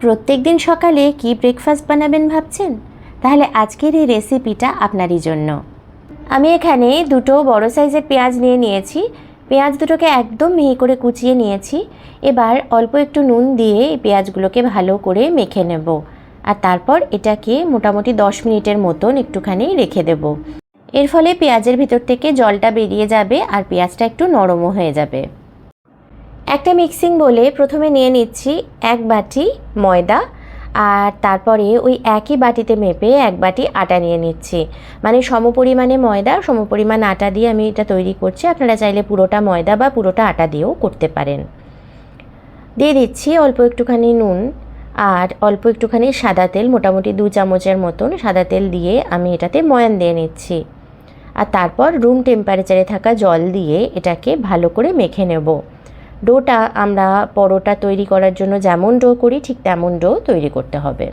প্রত্যেক দিন সকালে কি ব্রেকফাস্ট বানাবেন ভাবছেন? তাহলে আজকের এই রেসিপিটা আপনারই জন্য। আমি এখানে দুটো বড় সাইজের পেঁয়াজ নিয়ে নিয়েছি। পেঁয়াজ দুটোকে একদম মিহি করে কুচিয়ে নিয়েছি। এবার অল্প একটু নুন দিয়ে এই পেঁয়াজগুলোকে ভালো করে মেখে নেব। আর তারপর এটাকে মোটামুটি দশ মিনিটের মতন একটুখানি রেখে দেব। এর ফলে পেঁয়াজের ভিতর থেকে জলটা বেরিয়ে যাবে আর পেঁয়াজটা একটু নরমও হয়ে যাবে। একটা মিক্সিং বলে প্রথমে নিয়ে নিচ্ছি এক বাটি ময়দা আর তারপরে ওই একই বাটিতে মেপে এক বাটি আটা নিয়ে নিচ্ছি। মানে সমপরিমাণে ময়দা, সমপরিমাণ আটা দিয়ে আমি এটা তৈরি করছি। আপনারা চাইলে পুরোটা ময়দা বা পুরোটা আটা দিয়েও করতে পারেন। দিয়ে দিচ্ছি অল্প একটুখানি নুন আর অল্প একটুখানি সাদা তেল, মোটামুটি দু চামচের মতন সাদা তেল দিয়ে আমি এটাতে ময়ান দিয়ে নিচ্ছি। আর তারপর রুম টেম্পারেচারে থাকা জল দিয়ে এটাকে ভালো করে মেখে নেব। ডোটা আমরা পরোটা তৈরি করার জন্য যেমন ডো করি, ঠিক তেমন ডো তৈরি করতে হবে।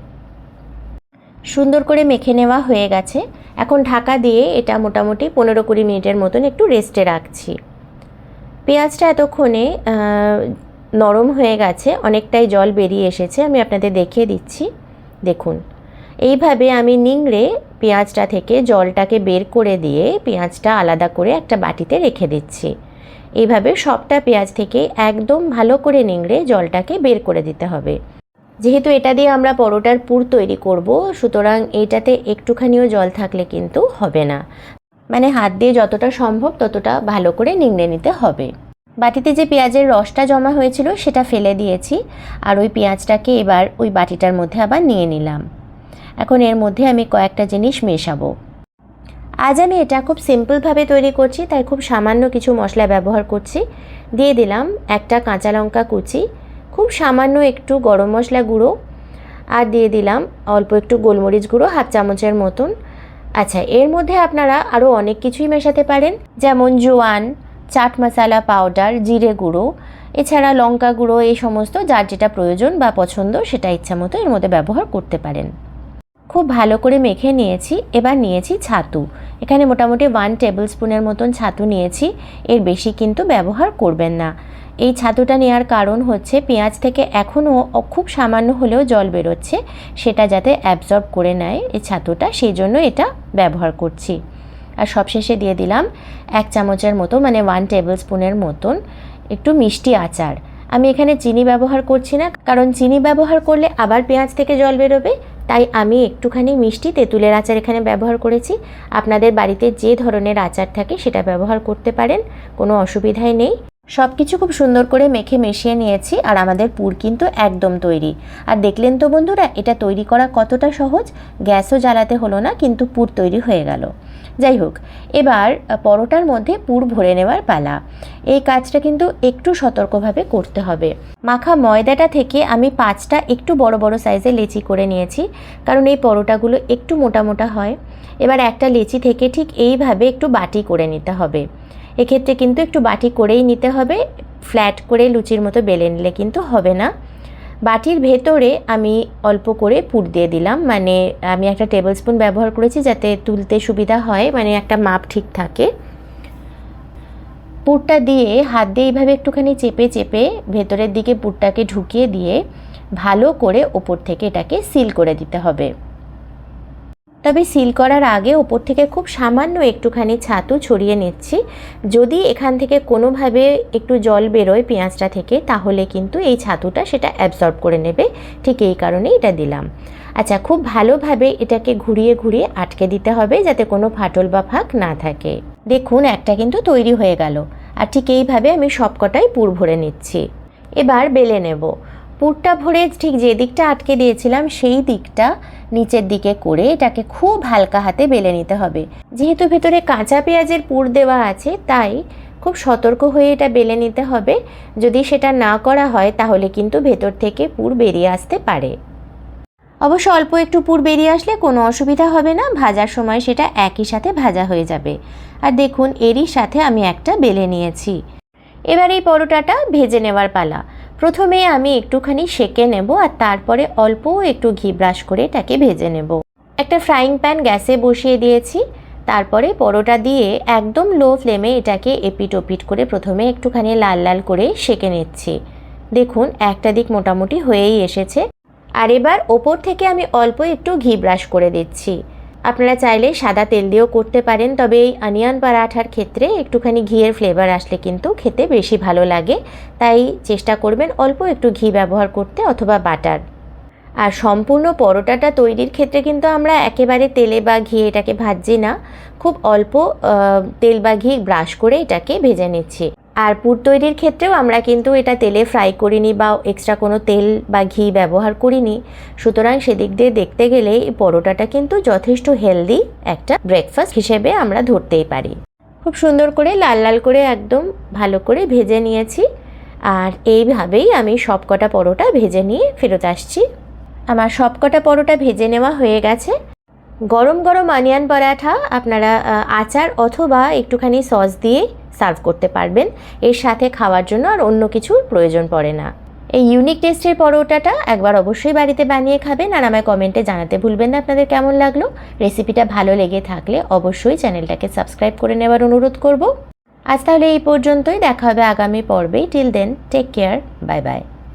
সুন্দর করে মেখে নেওয়া হয়ে গেছে। এখন ঢাকা দিয়ে এটা মোটামুটি পনেরো কুড়ি মিনিটের মতন একটু রেস্টে রাখছি। পেঁয়াজটা এতক্ষণে নরম হয়ে গেছে, অনেকটাই জল বেরিয়ে এসেছে, আমি আপনাদের দেখিয়ে দিচ্ছি। দেখুন, এইভাবে আমি নিংড়ে পেঁয়াজটা থেকে জলটাকে বের করে দিয়ে পেঁয়াজটা আলাদা করে একটা বাটিতে রেখে দিচ্ছি। এইভাবে সবটা পেঁয়াজ থেকে একদম ভালো করে নিংড়ে জলটাকে বের করে দিতে হবে। যেহেতু এটা দিয়ে আমরা পরোটার পুর তৈরি করব, সুতরাং এটাতে একটুখানিও জল থাকলে কিন্তু হবে না। মানে হাত দিয়ে যতটা সম্ভব ততটা ভালো করে নিংড়ে নিতে হবে। বাটিতে যে পেঁয়াজের রসটা জমা হয়েছিল সেটা ফেলে দিয়েছি, আর ওই পেঁয়াজটাকে এবার ওই বাটিটার মধ্যে আবার নিয়ে নিলাম। এখন এর মধ্যে আমি কয়েকটা জিনিস মেশাবো। আজ আমি এটা খুব সিম্পলভাবে তৈরি করছি, তাই খুব সামান্য কিছু মশলা ব্যবহার করছি। দিয়ে দিলাম একটা কাঁচা লঙ্কা কুচি, খুব সামান্য একটু গরম মশলা গুঁড়ো, আর দিয়ে দিলাম অল্প একটু গোলমরিচ গুঁড়ো, হাফ চামচের মতন। আচ্ছা এর মধ্যে আপনারা আরও অনেক কিছুই মেশাতে পারেন, যেমন জোয়ান, চাট মশলা পাউডার, জিরে গুঁড়ো, এছাড়া লঙ্কা গুঁড়ো, এই সমস্ত যার যেটা প্রয়োজন বা পছন্দ সেটা ইচ্ছা মতো এর মধ্যে ব্যবহার করতে পারেন। খুব ভালো করে মেখে নিয়েছি, এবার নিয়েছি ছাতু। এখানে মোটামুটি ওয়ান টেবিল স্পুনের মতন ছাতু নিয়েছি, এর বেশি কিন্তু ব্যবহার করবেন না। এই ছাতুটা নেওয়ার কারণ হচ্ছে পেঁয়াজ থেকে এখনও খুব সামান্য হলেও জল বেরোচ্ছে, সেটা যাতে অ্যাবজর্ব করে নেয় এই ছাতুটা, সেই জন্য এটা ব্যবহার করছি। আর সবশেষে দিয়ে দিলাম এক চামচের মতো মানে ওয়ান টেবিল স্পুনের মতন একটু মিষ্টি আচার। আমি এখানে চিনি ব্যবহার করছি না, কারণ চিনি ব্যবহার করলে আবার পেঁয়াজ থেকে জল বেরোবে তাই আমি একটুখানি মিষ্টি তেঁতুলের আচার এখানে ব্যবহার করেছি। আপনাদের বাড়িতে যে ধরনের আচার থাকে সেটা ব্যবহার করতে পারেন, কোনো অসুবিধাই নেই। সব কিছু খুব সুন্দর করে মেখে মিশিয়ে নিয়েছি আর আমাদের পুর কিন্তু একদম তৈরি। আর দেখলেন তো বন্ধুরা, এটা তৈরি করা কতটা সহজ? গ্যাসও জ্বালাতে হলো না, কিন্তু পুর তৈরি হয়ে গেল। যাই হোক, এবার পরোটার মধ্যে পুর ভরে নেওয়ার পালা। এই কাজটা কিন্তু একটু সতর্কভাবে করতে হবে। মাখা ময়দাটা থেকে আমি পাঁচটা একটু বড় বড় সাইজে লেচি করে নিয়েছি, কারণ এই পরোটাগুলো একটু মোটা মোটা হয়। এবার একটা লেচি থেকে ঠিক এইভাবে একটু বাটি করে নিতে হবে। এক্ষেত্রে কিন্তু একটু বাটি করেই নিতে হবে ফ্ল্যাট করে লুচির মতো বেলে নিলে কিন্তু হবে না। বাটির ভেতরে আমি অল্প করে পুর দিয়ে দিলাম মানে আমি একটা টেবিল স্পুন ব্যবহার করেছি যাতে তুলতে সুবিধা হয় মানে একটা মাপ ঠিক থাকে। পুরটা দিয়ে হাত দিয়ে এইভাবে একটুখানি চেপে চেপে ভেতরের দিকে পুরটাকে ঢুকিয়ে দিয়ে ভালো করে ওপর থেকে এটাকে সিল করে দিতে হবে। তবে সিল করার আগে ওপর থেকে খুব সামান্য একটুখানি ছাতু ছড়িয়ে নিচ্ছি। যদি এখান থেকে কোনোভাবে একটু জল বেরোয় পেঁয়াজটা থেকে, তাহলে কিন্তু এই ছাতুটা সেটা অ্যাবজর্ব করে নেবে। ঠিক এই কারণেই এটা দিলাম। আচ্ছা খুব ভালোভাবে এটাকে ঘুরিয়ে ঘুরিয়ে আটকে দিতে হবে যাতে কোনো ফাটল বা ফাঁক না থাকে। দেখুন, একটা কিন্তু তৈরি হয়ে গেল। আর ঠিক এইভাবে আমি সবকটাই পুর ভরে নিচ্ছি। এবার বেলে নেব। পুরটা ভরে ঠিক যে দিকটা আটকে দিয়েছিলাম, সেই দিকটা নিচের দিকে করে এটাকে খুব হালকা হাতে বেলে নিতে হবে। যেহেতু ভেতরে কাঁচা পেঁয়াজের পুর দেওয়া আছে, তাই খুব সতর্ক হয়ে এটা বেলে নিতে হবে। যদি সেটা না করা হয়, তাহলে কিন্তু ভেতর থেকে পুর বেরিয়ে আসতে পারে। অবশ্য অল্প একটু পুর বেরিয়ে আসলে কোনো অসুবিধা হবে না, ভাজার সময় সেটা একই সাথে ভাজা হয়ে যাবে। আর দেখুন, এরই সাথে আমি একটা বেলে নিয়েছি। এবার এই পরোটাটা ভেজে নেওয়ার পালা। প্রথমে আমি একটুখানি সেকে নেব আর তারপরে অল্প একটু ঘি ব্রাশ করে এটাকে ভেজে নেব। একটা ফ্রাইং প্যান গ্যাসে বসিয়ে দিয়েছি। তারপরে পরোটা দিয়ে একদম লো ফ্লেমে এটাকে এপিট ওপিট করে প্রথমে একটুখানি লাল লাল করে সেকে নিচ্ছি। দেখুন, একটা দিক মোটামুটি হয়েই এসেছে। আর এবার ওপর থেকে আমি অল্প একটু ঘি ব্রাশ করে দিচ্ছি। আপনারা চাইলে সাদা তেল দিয়েও করতে পারেন, তবে এই অনিয়ন পরাঠার ক্ষেত্রে একটুখানি ঘিয়ের ফ্লেভার আসলে কিন্তু খেতে বেশি ভালো লাগে। তাই চেষ্টা করবেন অল্প একটু ঘি ব্যবহার করতে অথবা বাটার। আর সম্পূর্ণ পরোটাটা তৈরির ক্ষেত্রে কিন্তু আমরা একেবারে তেলে বা ঘি এটাকে ভাজছি না, খুব অল্প তেল বা ঘি ব্রাশ করে এটাকে ভেজে নিচ্ছি। আর পুর তৈরির ক্ষেত্রেও আমরা কিন্তু এটা তেলে ফ্রাই করিনি বা এক্সট্রা কোনো তেল বা ঘি ব্যবহার করিনি। সুতরাং সেদিক দিয়ে দেখতে গেলে এই পরোটাটা কিন্তু যথেষ্ট হেলদি একটা ব্রেকফাস্ট হিসেবে আমরা ধরতেই পারি। খুব সুন্দর করে লাল লাল করে একদম ভালো করে ভেজে নিয়েছি। আর এইভাবেই আমি সবকটা পরোটা ভেজে নিয়ে ফেরত আসছি। আমার সবকটা পরোটা ভেজে নেওয়া হয়ে গেছে। গরম গরম অনিয়ন পরাঠা আপনারা আচার অথবা একটুখানি সস দিয়ে সার্ভ করতে পারবেন। এর সাথে খাওয়ার জন্য আর অন্য কিছুর প্রয়োজন পড়ে না। এই ইউনিক টেস্টের পরোটাটা একবার অবশ্যই বাড়িতে বানিয়ে খাবেন আর আমায় কমেন্টে জানাতে ভুলবেন না আপনাদের কেমন লাগল। রেসিপিটা ভালো লেগে থাকলে অবশ্যই চ্যানেলটাকে সাবস্ক্রাইব করে নেওয়ার অনুরোধ করব। আজ তাহলে এই পর্যন্তই, দেখা হবে আগামী পর্বেই till then take care bye bye